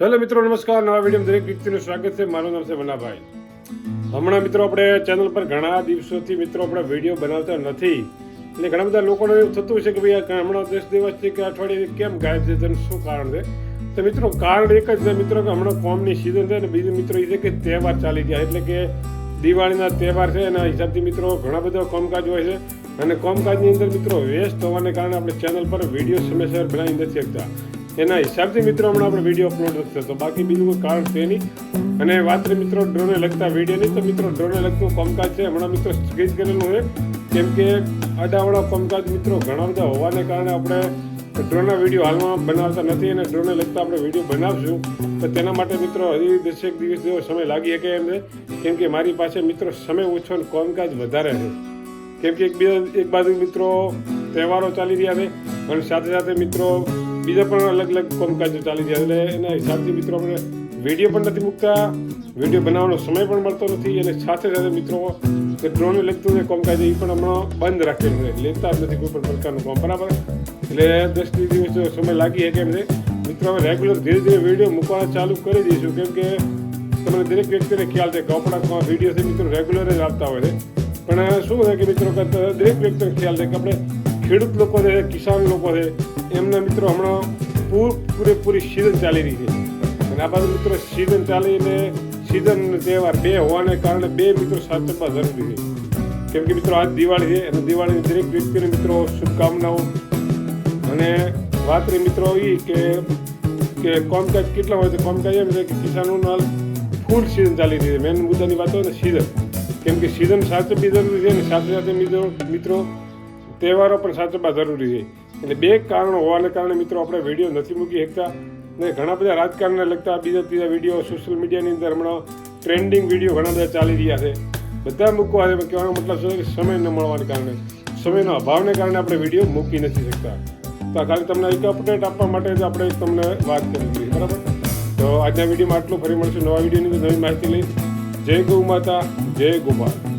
Hello મિત્રો, નમસ્કાર. નવા વીડિયો દરેક વ્યક્તિનું સ્વાગત છે. મારું નામ છે વનાભાઈ. હમણાં મિત્રો, આપણે ચેનલ પર ઘણા દિવસોથી મિત્રો, આપણે વીડિયો બનાવતા નથી. એટલે ઘણા બધા લોકોને એવું થતું છે કે ભાઈ હમણાં દસ દિવસથી કે અઠવાડિયે કેમ ગાયબ છે, તેનું શું કારણ છે? તો મિત્રો, કારણ એક જ છે મિત્રો, કે હમણાં કોમની સિઝન છે અને બીજું મિત્રો એ છે કે તહેવાર ચાલી ગયા એટલે કે દિવાળીના તહેવાર છે, એના હિસાબથી મિત્રો ઘણા બધા કામકાજ હોય છે. અને કામકાજની અંદર મિત્રો વેસ્ટ હોવાને કારણે આપણે ચેનલ પર વીડિયો સમયસર બનાવી નથી શકતા. એના હિસાબથી મિત્રો હમણાં આપણે વીડિયો અપલોડ થશે. તો બાકી બીજું કોઈ કારણ છે નહીં. અને વાત મિત્રો ડ્રોને લગતા વિડીયોની તો મિત્રો ડ્રોને લગતું કામકાજ છે. હમણાં મિત્રો સ્કેચ કરેલું છે. કેમ કે આડાવાળા કામકાજ મિત્રો ઘણા બધા હોવાને કારણે આપણે ડ્રોના વીડિયો હાલમાં બનાવતા નથી અને ડ્રોને લગતા આપણે વીડિયો બનાવશું. તો તેના માટે મિત્રો હજી દસેક દિવસ જેવો સમય લાગી શકે એમ છે કેમ કે મારી પાસે મિત્રો સમય ઓછો અને કામકાજ વધારે છે. કેમ કે એક બીજા એક બાજુ મિત્રો તહેવારો ચાલી રહ્યા છે. અને સાથે સાથે મિત્રો બીજા પણ અલગ અલગ કામકાજો ચાલી રહ્યા એટલે એના હિસાબથી મિત્રો આપણે વીડિયો પણ નથી મૂકતા. વીડિયો બનાવવાનો સમય પણ મળતો નથી અને સાથે સાથે મિત્રો કે ડ્રોનને લગતું જે કામકાજ એ પણ હમણાં બંધ રાખેલું છે. લેતા જ નથી કોઈ પણ પ્રકારનું કામ. બરાબર? એટલે દસ દિવસ સમય લાગી શકે એમ છે. મિત્રો અમે રેગ્યુલર ધીરે ધીરે વીડિયો મૂકવાના ચાલુ કરી દઈશું. કેમ કે તમને દરેક વ્યક્તિને ખ્યાલ છે કે આપણા વીડિયો છે મિત્રો રેગ્યુલર જ આવતા હોય છે. પણ શું છે કે મિત્રો દરેક વ્યક્તિને ખ્યાલ છે કે આપણે ખેડૂત લોકો છે, કિસાન લોકો છે, એમના મિત્રો હમણાં પૂર, પૂરેપૂરી સિઝન ચાલી રહી છે. અને આ બાજુ મિત્રો સિઝન ચાલીને સિઝન તહેવાર બે હોવાને કારણે બે મિત્રો સાચવવા જરૂરી છે. કેમ કે મિત્રો આજ દિવાળી છે, અને દિવાળીની દરેક વ્યક્તિને મિત્રો શુભકામનાઓ. અને વાત રહી મિત્રો એ કે કે કોમકાજ કેટલા હોય તો કોમકાજ એમ છે કે કિસાનોનું ફૂલ સિઝન ચાલી રહી છે. મેન મુદ્દાની વાત હોય ને સિઝન કેમ કે સિઝન સાચવવી જરૂરી છે અને સાથે સાથે મિત્રો મિત્રો તહેવારો પણ સાચવવા જરૂરી છે. એટલે બે કારણો હોવાને કારણે મિત્રો આપણે વીડિયો નથી મૂકી શકતા. ને ઘણા બધા રાજકારણને લગતા બીજા ત્રીજા વીડિયો સોશિયલ મીડિયાની અંદર હમણાં ટ્રેન્ડિંગ વીડિયો ઘણા બધા ચાલી રહ્યા છે. બધા મૂકવા છે કહેવાનો મતલબ છે કે સમય ન મળવાને કારણે, સમયના અભાવને કારણે આપણે વીડિયો મૂકી નથી શકતા. તો ખાલી તમને એક અપડેટ આપવા માટે જ આપણે તમને વાત કરી દીધી બરાબર? તો આજના વિડીયોમાં આટલું, ફરી મળશું નવા વિડીયોની નવી માહિતી લઈ. જય ગૌ માતા, જય ગોપાલ